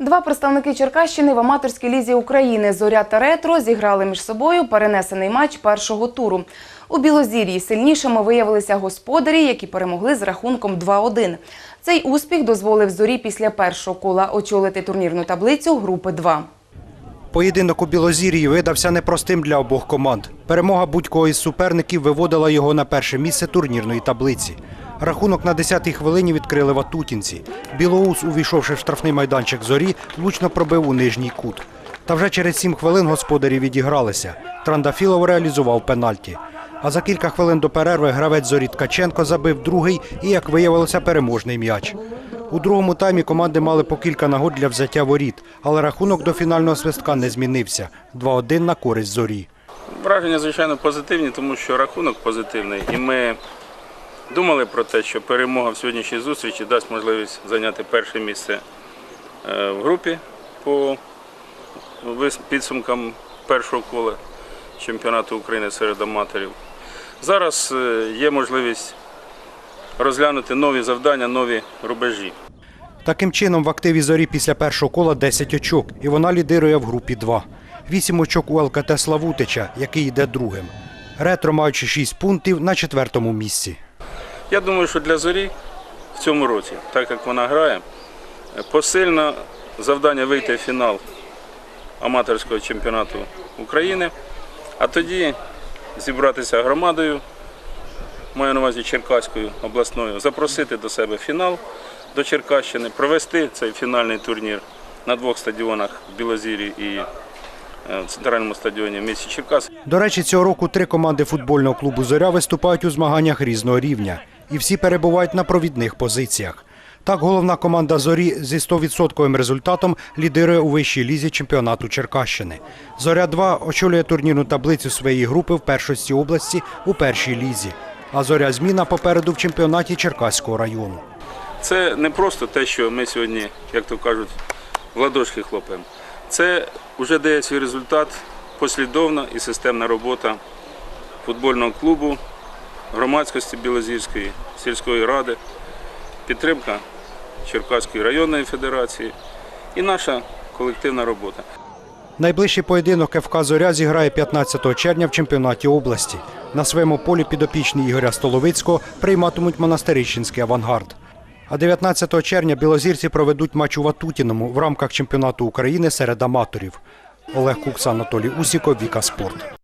Два представники Черкащини в аматорській лізі України Зоря та Ретро зіграли між собою перенесений матч першого туру. У Білозір'ї сильнішими виявилися господарі, які перемогли з рахунком 2-1. Цей успіх дозволив зорі після першого кола очолити турнірну таблицю групи 2. Поєдинок у Білозір'ї видався непростим для обох команд. Перемога будь-кого із суперників виводила його на перше місце турнірної таблиці. Рахунок на 10-й хвилині відкрили ватутінці. Білоус, увійшовши в штрафний майданчик зорі, влучно пробив у нижній кут. Та вже через 7 хвилин господарі відігралися. Трандафілов реалізував пенальті. А за кілька хвилин до перерви гравець зорі Ткаченко забив другий і, як виявилося, переможний м'яч. У другому таймі команди мали по кілька нагод для взяття воріт, але рахунок до фінального свистка не змінився. 2-1 на користь зорі. Враження, звичайно, позитивні, тому що рахунок позитивний. І ми думали про те, що перемога в сьогоднішній зустрічі дасть можливість зайняти перше місце е, в групі по підсумкам першого кола чемпіонату України серед аматорів. Зараз е, є можливість розглянути нові завдання, нові рубежі. Таким чином, в активі зорі після першого кола 10 очок, і вона лідирує в групі 2. 8 очок у ЛКТ Славутича, який йде другим. Ретро, маючи 6 пунктів, на четвертому місці. Я думаю, що для зорі в цьому році, так як вона грає, посильно завдання вийти в фінал аматорського чемпіонату України, а тоді зібратися громадою, маю на увазі Черкаською обласною, запросити до себе фінал до Черкащини, провести цей фінальний турнір на двох стадіонах Білозірі і е, в центральному стадіоні в місті Черкас. До речі, цього року три команди футбольного клубу Зоря виступають у змаганнях різного рівня. І всі перебувають на провідних позиціях. Так, головна команда Зорі зі 100% результатом лідирує у вищій лізі чемпіонату Черкащини. Зоря 2 очолює турнірну таблицю своєї групи в першості області у першій лізі. А зоря зміна попереду в чемпіонаті Черкаського району. Це не просто те, що ми сьогодні, як то кажуть, в ладошки хлопаємо. Це вже дає свій результат, послідовна і системна робота футбольного клубу, громадськості Білозірської, сільської ради, підтримка Черкаської районної федерації і наша колективна робота. Найближчий поєдинок ФК Зоря зіграє 15 червня в чемпіонаті області. На своєму полі підопічні Ігоря Столовицького прийматимуть монастирищенський авангард. А 19 червня білозірці проведуть матч у Ватутіному в рамках чемпіонату України серед аматорів. Олег Кукса, Анатолій Усіков, Віка Спорт.